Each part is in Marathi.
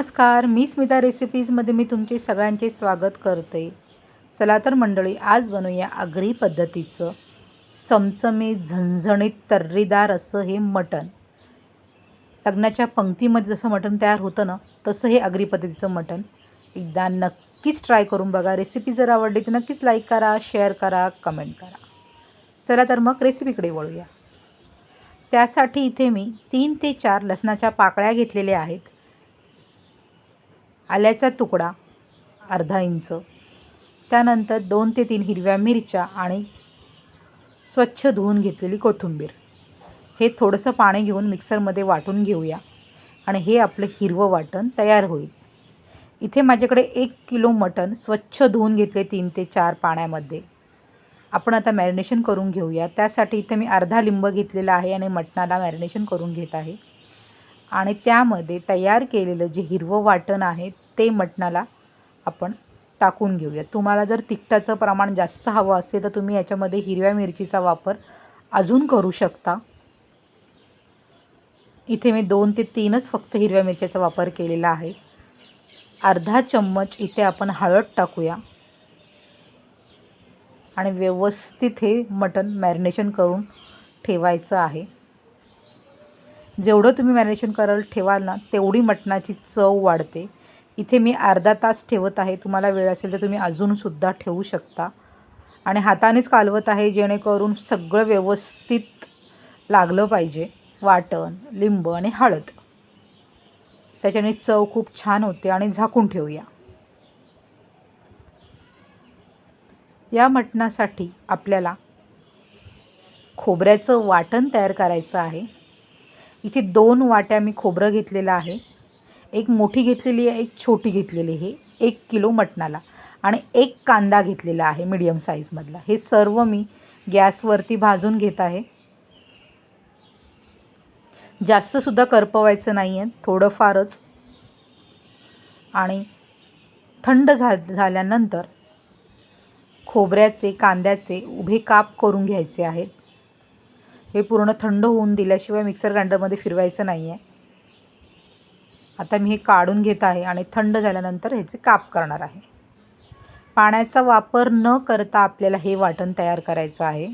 नमस्कार मी स्मिता रेसिपीजमध्ये मी तुमचे सगळ्यांचे स्वागत करते. चला तर मंडळी आज बनवूया आगरी पद्धतीचं चमचमीत झणझणीत तर्रीदार असं हे मटण. लग्नाच्या पंक्तीमध्ये जसं मटण तयार होतं ना तसं हे आगरी पद्धतीचं मटण. एकदा नक्कीच ट्राय करून बघा. रेसिपी जर आवडली तर नक्कीच लाईक करा शेअर करा कमेंट करा. चला तर मग रेसिपीकडे वळूया. त्यासाठी इथे मी तीन ते चार लसणाच्या पाकळ्या घेतलेल्या आहेत. आल्याचा तुकडा अर्धा इंच. त्यानंतर दोन ते तीन हिरव्या मिरच्या आणि स्वच्छ धुवून घेतलेली कोथिंबीर. हे थोडंसं पाणी घेऊन मिक्सरमध्ये वाटून घेऊया आणि हे आपलं हिरवं वाटण तयार होईल. इथे माझ्याकडे एक किलो मटण स्वच्छ धुवून घेतले तीन ते चार पाण्यामध्ये. आपण आता मॅरिनेशन करून घेऊया. त्यासाठी इथे मी अर्धा लिंब घेतलेला आहे आणि मटणाला मॅरिनेशन करून घेत आहे. आणि त्यामध्ये तयार केलेलं जे हिरवं वाटण आहे ते मटणाला आपण टाकून घेऊया. तुम्हाला जर तिखटाचं प्रमाण जास्त हवं असेल तर तुम्ही याच्यामध्ये हिरव्या मिरचीचा वापर अजून करू शकता. इथे मी दोन ते तीनच फक्त हिरव्या मिरच्याचा वापर केलेला आहे. अर्धा चम्मच इथे आपण हळद टाकूया. आणि व्यवस्थित हे मटण मॅरिनेशन करून ठेवायचं आहे. जेवढं तुम्ही मॅरिनेशन कराल ठेवाल ना तेवढी मटणाची चव वाढते. इथे मी अर्धा तास ठेवत आहे तुम्हाला वेळ असेल तर तुम्ही अजूनसुद्धा ठेवू शकता. आणि हातानेच कालवत आहे जेणेकरून सगळं व्यवस्थित लागलं पाहिजे. वाटण लिंब आणि हळद. त्याच्याने चव खूप छान होते आणि झाकून ठेवूया. या मटणासाठी आपल्याला खोबऱ्याचं वाटण तयार करायचं आहे. इथे दोन वाट्या मी खोबरं घेतलेलं आहे. एक मोठी घेतलेली आहे एक छोटी घेतलेली आहे. एक किलो मटणाला आणि एक कांदा घेतलेला आहे मीडियम साईजमधला हे सर्व मी गॅसवरती भाजून घेत आहे. जास्तसुद्धा करपवायचं नाही आहे थोडंफारच. आणि थंड झा झाल्यानंतर खोबऱ्याचे कांद्याचे उभे काप करून घ्यायचे आहेत. हे पूर्ण थंड होऊन दिल्याशिवाय मिक्सर ग्राइंडरमध्ये फिरवायचं नाही आहे आता मी हे काढून घेत आहे आणि थंड झाल्यानंतर ह्याचे काप करणार आहे. पाण्याचा वापर न करता आपल्याला हे वाटण तयार करायचं आहे.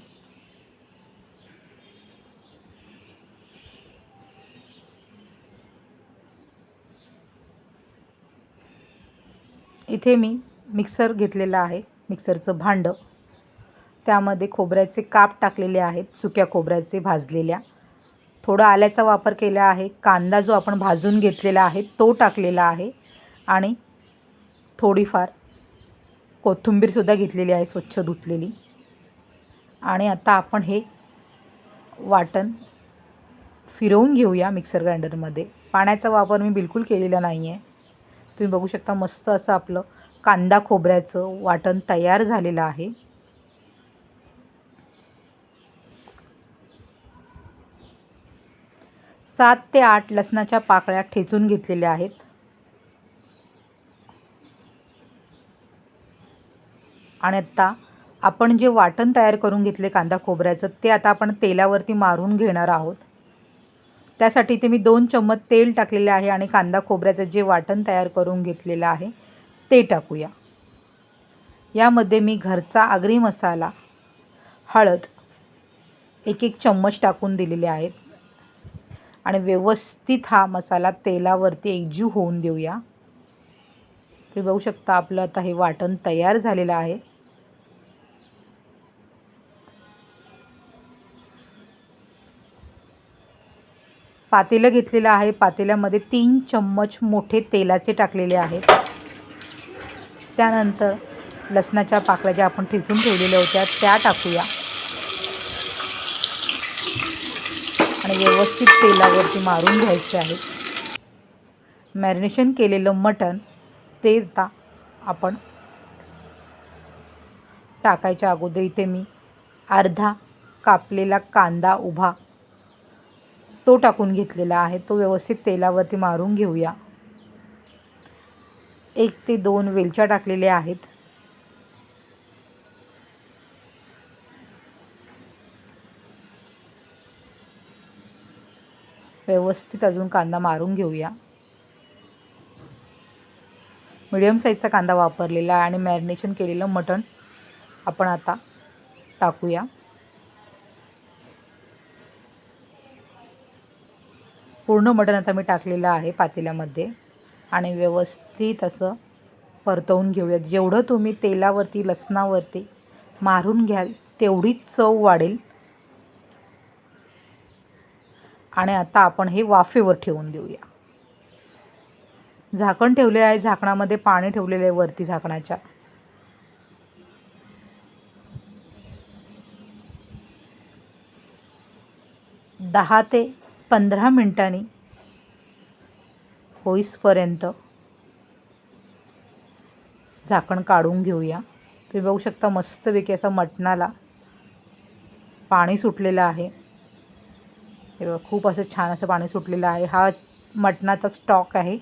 इथे मी मिक्सर घेतलेलं आहे मिक्सरचं भांडं. त्यामध्ये खोबऱ्याचे काप टाकलेले आहेत सुक्या खोबऱ्याचे भाजलेल्या. थोडं आल्याचा वापर केला आहे. कांदा जो आपण भाजून घेतलेला आहे तो टाकलेला आहे. आणि थोडीफार कोथिंबीरसुद्धा घेतलेली आहे स्वच्छ धुतलेली. आणि आता आपण हे वाटण फिरवून घेऊया मिक्सर ग्राइंडरमध्ये. पाण्याचा वापर मी बिलकुल केलेला नाही आहे तुम्ही बघू शकता मस्त असं आपलं कांदा खोबऱ्याचं वाटण तयार झालेलं आहे. सात ते आठ लसणाच्या पाकळ्या ठेचून घेतलेल्या आहेत. आणि आत्ता आपण जे वाटण तयार करून घेतले कांदा खोबऱ्याचं ते आता आपण तेलावरती मारून घेणार आहोत. त्यासाठी ते मी दोन चम्मच तेल टाकलेले आहे आणि कांदा खोबऱ्याचं जे वाटण तयार करून घेतलेलं आहे ते टाकूया. यामध्ये मी घरचा आगरी मसाला हळद एक एक चम्मच टाकून दिलेले आहेत. आणि व्यवस्थित हा मसाला तेलावरती एकजीव होऊन देऊया. तुम्ही बघू शकता आपलं आता हे वाटण तयार झालेलं आहे. पातेलं घेतलेलं आहे. पातेल्यामध्ये तीन चम्मच मोठे तेलाचे टाकलेले आहेत. त्यानंतर लसणाच्या पाकळ्या ज्या आपण ठेचून ठेवलेल्या होत्या त्या टाकूया. आणि व्यवस्थित तेलावरती मारून घ्यायचे आहे. मॅरिनेशन केलेलं मटण ते आता आपण टाकायच्या अगोदर इथे मी अर्धा कापलेला कांदा उभा तो टाकून घेतलेला आहे. तो व्यवस्थित तेलावरती मारून घेऊया. एक ते दोन वेलच्या टाकलेल्या आहेत. व्यवस्थित अजून कांदा मारून घेऊया. मिडियम साईजचा कांदा वापरलेला आहे आणि मॅरिनेशन केलेलं मटण आपण आता टाकूया. पूर्ण मटण आता मी टाकलेलं आहे पातेल्यामध्ये आणि व्यवस्थित असं परतवून घेऊयात जेवढं तुम्ही तेलावरती लसणावरती मारून घ्याल तेवढीच चव वाढेल. आणि आता आपण हे वाफेवर ठेवून देऊया. झाकण ठेवले आहे झाकणामध्ये पाणी ठेवलेलं आहे वरती झाकणाच्या. दहा ते पंधरा मिनिटांनी होईसपर्यंत झाकण काढून घेऊया. तुम्ही बघू शकता मस्तपैकी असा मटणाला पाणी सुटलेलं आहे. हे बघा खूप असं छान असं पाणी सुटलेलं आहे. हा मटणाचा स्टॉक आहे.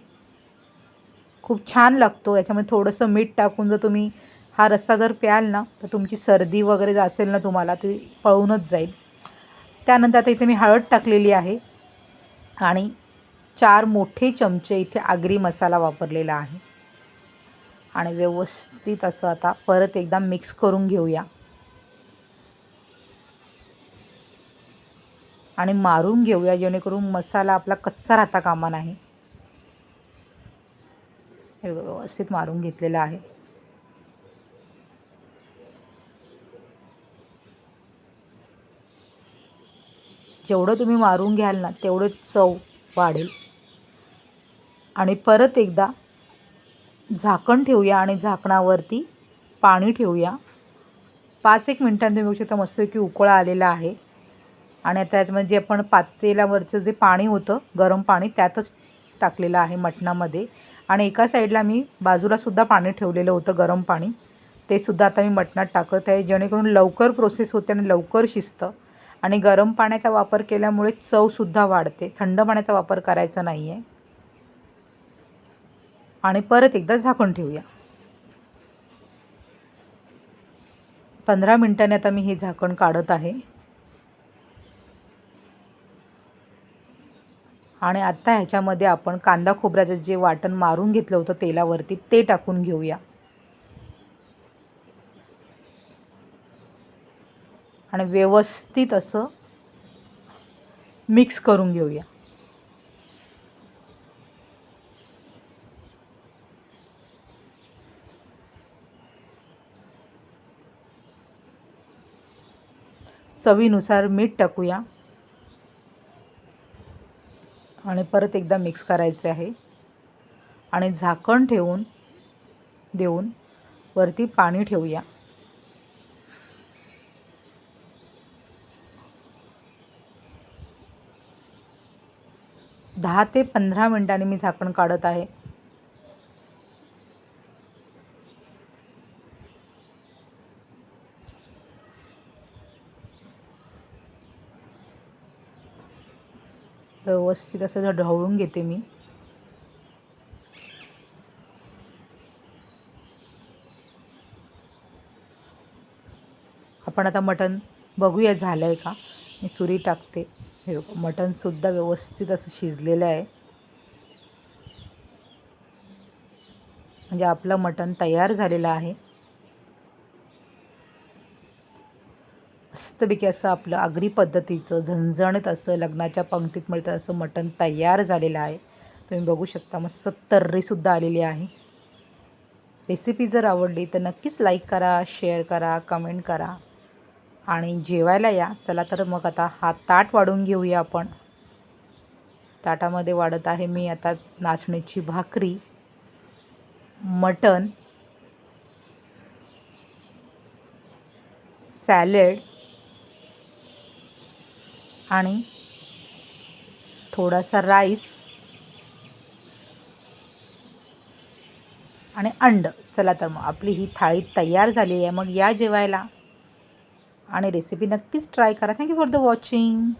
खूप छान लागतो. याच्यामध्ये थोडंसं मीठ टाकून जर तुम्ही हा रस्सा जर प्याल ना तर तुमची सर्दी वगैरे जर असेल ना तुम्हाला ती पळूनच जाईल. त्यानंतर आता इथे मी हळद टाकलेली आहे. आणि चार मोठे चमचे इथे आगरी मसाला वापरलेला आहे. आणि व्यवस्थित असं आता परत एकदा मिक्स करून घेऊया. आणि मारून घेऊया जेणेकरून मसाला आपला कच्चा राहता कामा नाही. हे व्यवस्थित मारून घेतलेलं आहे. जेवढं तुम्ही मारून घ्याल ना तेवढं चव वाढेल. आणि परत एकदा झाकण ठेवूया आणि झाकणावरती पाणी ठेवूया. पाच एक मिनटांनी तुम्ही बघू शकता मस्तपैकी उकळा आलेला आहे. आणि त्यात त्याच्यामध्ये जे आपण पातेल्यावरचं जे पाणी होतं गरम पाणी त्यातच टाकलेलं आहे मटणामध्ये. आणि एका साईडला मी बाजूलासुद्धा पाणी ठेवलेलं होतं गरम पाणी. ते सुद्धा आता मी मटणात टाकत आहे जेणेकरून लवकर प्रोसेस होते आणि लवकर शिजतं. आणि गरम पाण्याचा वापर केल्यामुळे चवसुद्धा वाढते. थंड पाण्याचा वापर करायचा नाही आहे आणि परत एकदा झाकण ठेवूया. पंधरा मिनटाने आता मी हे झाकण काढत आहे. आणि आत्ता ह्याच्यामध्ये आपण कांदा खोबऱ्याचं जे वाटण मारून घेतलं होतं तेलावरती ते टाकून घेऊया. आणि व्यवस्थित असं मिक्स करून घेऊया. चवीनुसार मीठ टाकूया. आणि परत एकदा मिक्स करायचे आहे. आणि झाकण ठेवून देऊन वरती पाणी ठेवूया. दहा ते पंधरा मिनटांनी मी झाकण काढत आहे. व्यवस्थित असं ढवळून घेते मी. आपण आता मटण बघूया झालं आहे का? मी सुरी टाकते. हे मटणसुद्धा व्यवस्थित असं शिजलेलं आहे. म्हणजे आपलं मटण तयार झालेलं आहे. मस्तपैकी असं आपलं आगरी पद्धतीचं झणझणत असं लग्नाच्या पंक्तीत मिळतं असं मटण तयार झालेलं आहे. तुम्ही बघू शकता मस्त तर्रीसुद्धा आलेली आहे. रेसिपी जर आवडली तर नक्कीच लाईक करा शेअर करा कमेंट करा. आणि जेवायला या. चला तर मग आता हा ताट वाढून घेऊया आपण. ताटामध्ये वाढत आहे मी आता नाचणीची भाकरी मटण सॅलेड आणि थोडासा राईस आणि अंड. चला तर मग आपली ही थाळी तयार झाली आहे. मग या जेवायला. आणि रेसिपी नक्कीच ट्राय करा. Thank you for the watching